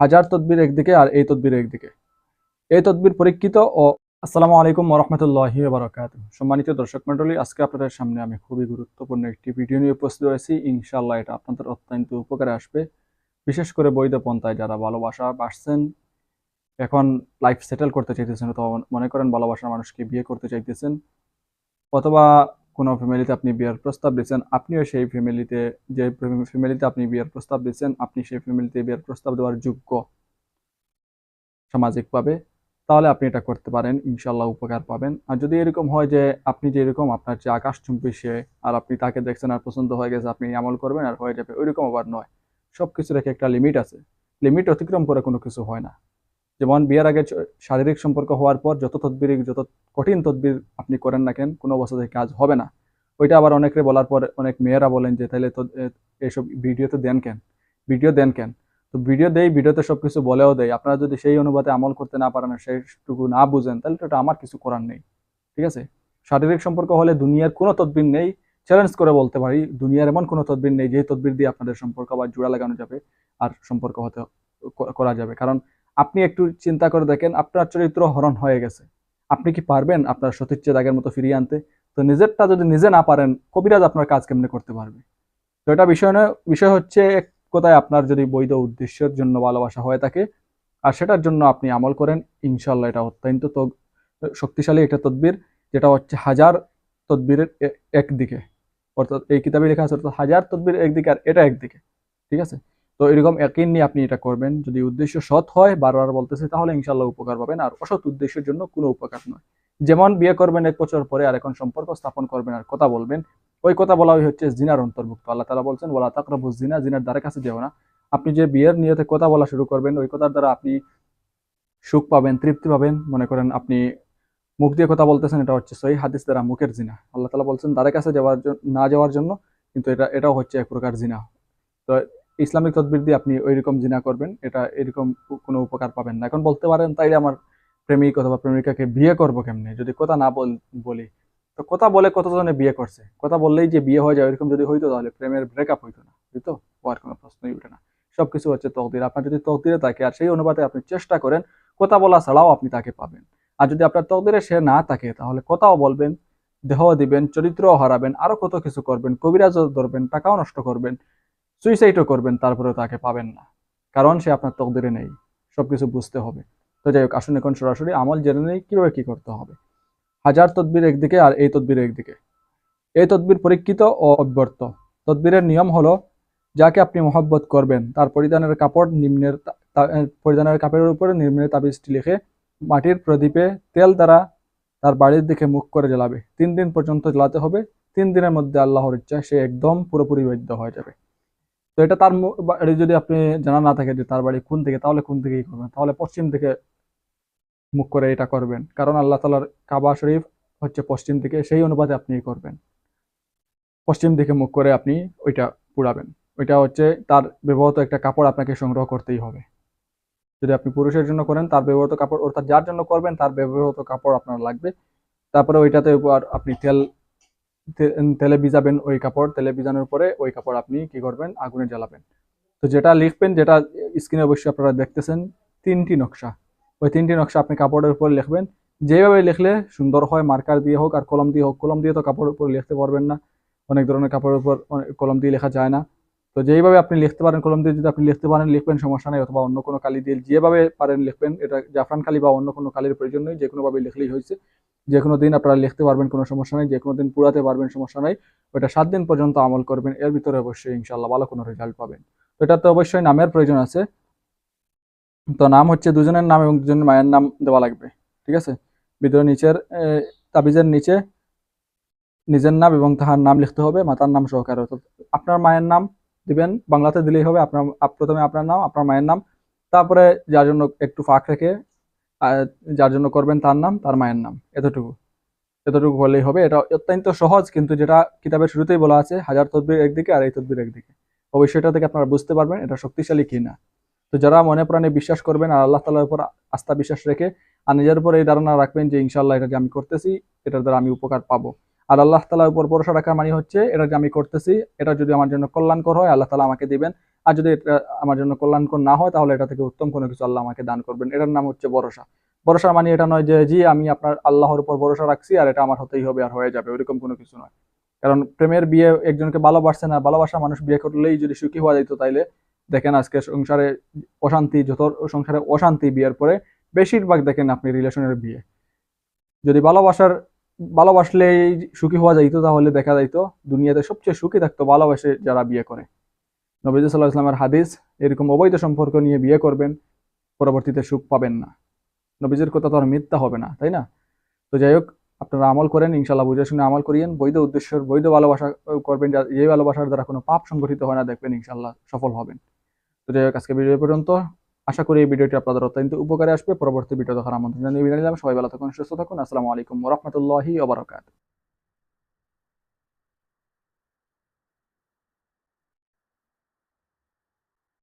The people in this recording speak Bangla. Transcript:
হাজার তদবির একদিকে আর এই তদবির একদিকে। এই তদবির পরীক্ষিত ও আসসালামু আলাইকুম রহমতুল্লাহ বারকাত সম্মানিত দর্শক মন্ডলী আজকে আপনাদের সামনে আমি খুবই গুরুত্বপূর্ণ একটি ভিডিও নিয়ে উপস্থিত হয়েছি। ইনশাল্লাহ এটা আপনাদের অত্যন্ত উপকারে আসবে। বিশেষ করে বৈধ পন্থায় যারা ভালোবাসা বাসছেন এখন লাইফ সেটেল করতে চাইতেছেন অথবা মনে করেন ভালোবাসার মানুষকে বিয়ে করতে চাইতেছেন, অথবা কোনো ফ্যামিলিতে আপনি বিয়ের প্রস্তাব দিচ্ছেন, আপনিও সেই ফ্যামিলিতে যে ফ্যামিলিতে আপনি বিয়ের প্রস্তাব দিচ্ছেন, আপনি সেই ফ্যামিলিতে বিয়ের প্রস্তাব দেওয়ার যোগ্য সামাজিকভাবে, তাহলে আপনি এটা করতে পারেন ইনশাল্লাহ উপকার পাবেন। আর যদি এরকম হয় যে আপনি যে এরকম আপনার যে আকাশ চুম্বি সে আর আপনি তাকে দেখছেন আর পছন্দ হয়ে গেছে, আপনি আমল করবেন আর হয়ে যাবে, ওইরকম আবার নয়। সব কিছু রেখে একটা লিমিট আছে। লিমিট অতিক্রম করে কোনো কিছু হয় না। যেমন বিয়ের আগে শারীরিক সম্পর্ক হওয়ার পর যত তদবির, যত কঠিন তদবির আপনি করেন না কেন, কোনো অবস্থাতে কাজ হবে না। ওইটা আবার অনেকে বলার পর, অনেক মেয়েরা বলেন যে তাহলে তো এইসব ভিডিওতে দেন কেন? ভিডিও দেন কেন? তো ভিডিও দেই, ভিডিওতে সব কিছু বলেও দেয় আপনারা যদি সেই অনুপাতে আমল করতে না পারেন, সেইটুকু না বুঝেন তাহলে তো আমার কিছু করার নেই। ঠিক আছে? শারীরিক সম্পর্ক হলে দুনিয়ার কোনো তদবির নেই। চ্যালেঞ্জ করে বলতে পারি, দুনিয়ার এমন কোনো তদবির নেই যে তদবির দিয়ে আপনাদের সম্পর্ক আবার জোড়া লাগানো যাবে, আর সম্পর্ক হতে করা যাবে। কারণ আপনি একটু চিন্তা করে দেখেন, আপনার চরিত্র হরণ হয়ে গেছে। আপনি কি পারবেন আপনার সতীর্থের আগের মতো ফিরিয়ে আনতে? তো নিজেরটা যদি নিজে না পারেন, কবিরাজ আপনার কাজ কেমনে করতে পারবে? তো এটা বিষয় নয়, বিষয় হচ্ছে এক কথায় আপনার যদি বৈধ উদ্দেশ্যের জন্য ভালোবাসা হয়ে থাকে, আর সেটার জন্য আপনি আমল করেন ইনশাল্লাহ এটা অত্যন্ত তো- শক্তিশালী একটা তদবির, যেটা হচ্ছে হাজার তদবিরের একদিকে। অর্থাৎ এই কিতাবে লেখা আছে, অর্থাৎ হাজার তদবির একদিকে আর এটা একদিকে। ঠিক আছে? তো এরকম একই নিয়ে আপনি এটা করবেন। যদি উদ্দেশ্য সৎ হয়, বারবার বলতেছে, তাহলে ইনশাল্লাহ উপকার পাবেন। আর অসৎ উদ্দেশ্যের জন্য কোনো উপকার নয়। যেমন বিয়ে করবেন এক বছর পরে আর এখন সম্পর্ক স্থাপন করবেন আর কথা বলবেন, ওই কথা বলা হচ্ছে জিনার অন্তর্ভুক্ত। আল্লাহ তালা বলছেন বলা তাকরাবু জিনা জিনার দ্বারা কাছে যেও না। আপনি যে বিয়ের নিয়তে কথা বলা শুরু করবেন, ওই কথার দ্বারা আপনি সুখ পাবেন, তৃপ্তি পাবেন। মনে করেন আপনি মুখ দিয়ে কথা বলতেছেন, এটা হচ্ছে সহি হাদিস দ্বারা মুখের জিনা। আল্লাহ তালা বলছেন দ্বারের কাছে যাওয়ার না যাওয়ার জন্য কিন্তু এটা, এটাও হচ্ছে এক প্রকার জিনা। তো ইসলামিক তদবির দিয়ে আপনি ওইরকম জিনা করবেন, এটা এরকম কোনো উপকার পাবেন না। এখন বলতে পারেন, তাইলে আমার প্রেমিক অথবা প্রেমিকাকে বিয়ে করব কেমনে? যদি কথা না বল- তো কথা বলে কতজনে বিয়ে করছে? কথা বললেই যে বিয়ে হয়ে যায় এরকম যদি হইতো তাহলে প্রেমের ব্রেকআপ হইতো না হইতো হওয়ার কোনো প্রশ্নই উঠে না। সবকিছু হচ্ছে তকদির। আপনার যদি তকদিরে থাকে আর সেই অনুপাতে আপনি চেষ্টা করেন, কথা বলা ছাড়াও আপনি তাকে পাবেন। আর যদি আপনার তকদিরে সে না থাকে, তাহলে কথাও বলবেন দেহ দিবেন, চরিত্রও হারাবেন, আরও কত কিছু করবেন, কবিরাজও ধরবেন, টাকাও নষ্ট করবেন সুইসাইডও করবেন, তারপরেও তাকে পাবেন না। কারণ সে আপনার তকদিরে নেই। সবকিছু বুঝতে হবে। তো যাই হোক, আসুন এখন সরাসরি আমল জেনে নেই, কীভাবে কি করতে হবে। হাজার তদবির একদিকে আর এই তদবির একদিকে। এই তদবির পরীক্ষিত ও অব্যর্থ তদবিরের নিয়ম হলো, যাকে আপনি মহব্বত করবেন, তার পরিধানের কাপড় নিম্নের পরিধানের কাপড়ের উপরে নিম্নের তাবিজটি লিখে মাটির প্রদীপে তেল দ্বারা তার বাড়ির দিকে মুখ করে জ্বালাবে। তিন দিন পর্যন্ত জ্বালাতে হবে। তিন দিনের মধ্যে আল্লাহর ইচ্ছা সে একদম পুরোপুরি বৈধ হয়ে যাবে। তো এটা তার বাড়ি যদি আপনি জানা না থাকে যে তার বাড়ি কোন থেকে তাহলে কোন দিকেই করবেন? তাহলে পশ্চিম দিকে মুখ করে এটা করবেন। কারণ আল্লাহ তালার কাবা শরীফ হচ্ছে পশ্চিম দিকে, সেই অনুপাতে আপনি করবেন। পশ্চিম দিকে মুখ করে আপনি ওইটা পুড়াবেন। ওইটা হচ্ছে তার ব্যবহৃত একটা কাপড় আপনাকে সংগ্রহ করতেই হবে। যদি আপনি পুরুষের জন্য করেন, তার ব্যবহৃত কাপড় অর্থাৎ যার জন্য করবেন, তার ব্যবহৃত কাপড় আপনার লাগবে। তারপরে ওইটাতে আপনি তেল তেলে ভিজাবেন ওই কাপড়, তেলে ভিজানোর পরে ওই কাপড় আপনি কি করবেন? আগুনে জ্বালাবেন। তো যেটা লিখবেন, যেটা স্ক্রিনে অবশ্যই আপনারা দেখতেছেন, তিনটি নকশা। ওই তিনটি নকশা আপনি কাপড়ের উপর লিখবেন। যেভাবে লিখলে সুন্দর হয়, মার্কার দিয়ে হোক আর কলম দিয়ে হোক। কলম দিয়ে তো কাপড়ের উপর লিখতে পারবেন না। অনেক ধরনের কাপড়ের উপর কলম দিয়ে লেখা যায় না। তো যেইভাবে আপনি লিখতে পারেন কলম দিয়ে, যদি আপনি লিখতে পারেন, লিখবেন, সমস্যা নেই। অথবা অন্য কোনো কালি দিয়ে যেভাবে পারেন লিখবেন। এটা জাফরান কালি বা অন্য কোনো কালির প্রয়োজন নেই। যে কোনোভাবে লিখলেই হয়েছে। যে কোনো দিন আপনারা লিখতে পারবেন, কোনো সমস্যা নেই। যে কোনো দিন পুরাতে পারবেন, সমস্যা নেই। ওটা সাত দিন পর্যন্ত আমল করবেন। এর ভিতরে অবশ্যই ইনশাল্লাহ ভালো কোনো রেজাল্ট পাবেন। তো এটাতে অবশ্যই নামের প্রয়োজন আছে। তো নাম হচ্ছে দুজনের নাম এবং দুজনের মায়ের নাম দেওয়া লাগবে। ঠিক আছে? ভিতরে নিচের তাবিজের নিচে নিজের নাম এবং তাহার নাম লিখতে হবে, মাতার নাম সহকারে। অর্থাৎ আপনার মায়ের নাম দিবেন, বাংলাতে দিলেই হবে। আপনার প্রথমে আপনার নাম, আপনার মায়ের নাম। তারপরে যার জন্য একটু ফাঁক রেখে যার জন্য করবেন তার নাম, তার মায়ের নাম, এতটুকু। এতটুকু হলেই হবে। এটা অত্যন্ত সহজ, কিন্তু যেটা কিতাবের শুরুতেই বলা আছে, হাজার তদবির একদিকে আর এই তদবির একদিকে। অবশ্যই এটা থেকে আপনারা বুঝতে পারবেন এটা শক্তিশালী কি না তো যারা মনে প্রাণে বিশ্বাস করবেন আর আল্লাহ তালার উপর আস্থা বিশ্বাস রেখে আর নিজের উপর এই ধারণা রাখবেন যে ইনশাল্লাহ এটা যে আমি করতেছি, এটার দ্বারা আমি উপকার পাবো। আর আল্লাহ তালার উপর ভরসা রাখার মানে হচ্ছে, এটা যে আমি করতেছি, এটা যদি আমার জন্য কল্যাণকর হয়, আল্লাহ তালা আমাকে দিবেন। আর যদি এটা আমার জন্য কল্যাণকর না হয়, তাহলে এটা থেকে উত্তম কোনো কিছু আল্লাহ আমাকে দান করবেন। এটার নাম হচ্ছে ভরসা। ভরসা মানে এটা নয় যে, জি, আমি আপনার আল্লাহর উপর ভরসা রাখছি আর এটা আমার হতেই হবে আর হয়ে যাবে, ওইরকম কোনো কিছু নয়। কারণ প্রেমের বিয়ে একজনকে ভালোবাসছেন আর ভালোবাসা মানুষ বিয়ে করলেই যদি সুখী হওয়া যেত তাইলে, দেখেন আজকে সংসারে অশান্তি, যত সংসারে অশান্তি বিয়ের পরে, বেশিরভাগ দেখেন আপনি রিলেশনের বিয়ে। যদি ভালোবাসার, ভালোবাসলেই সুখী হওয়া যাইতো তাহলে দেখা যাইতো, দুনিয়াতে সবচেয়ে সুখী থাকতো ভালোবাসে যারা বিয়ে করে। নবীজ সাল্লাহ ইসলামের হাদিস, এরকম অবৈধ সম্পর্ক নিয়ে বিয়ে করবেন, পরবর্তীতে সুখ পাবেন না। নবীজের কথা তো আর মিথ্যা হবে না, তাই না? তো যাই হোক, আপনারা আমল করেন ইনশাল্লাহ বুঝে শুনে আমল করিয়েন। বৈধ উদ্দেশ্যের, বৈধ ভালোবাসা করবেন, যা- ভালোবাসার দ্বারা কোনো পাপ সংগঠিত হয় না, দেখবেন ইনশাল্লাহ সফল হবেন। তো যাই হোক, আজকে ভিডিও পর্যন্ত। আশা করি এই ভিডিওটি আপনাদের অত্যন্ত উপকারে আসবে। পরবর্তী ভিডিও দেখার আমন্ত্রণ জানিয়ে বিদায় নিলাম। সবাই ভালো থাকুন, সুস্থ থাকুন। আসসালামু আলাইকুম রহমতুল্লাহি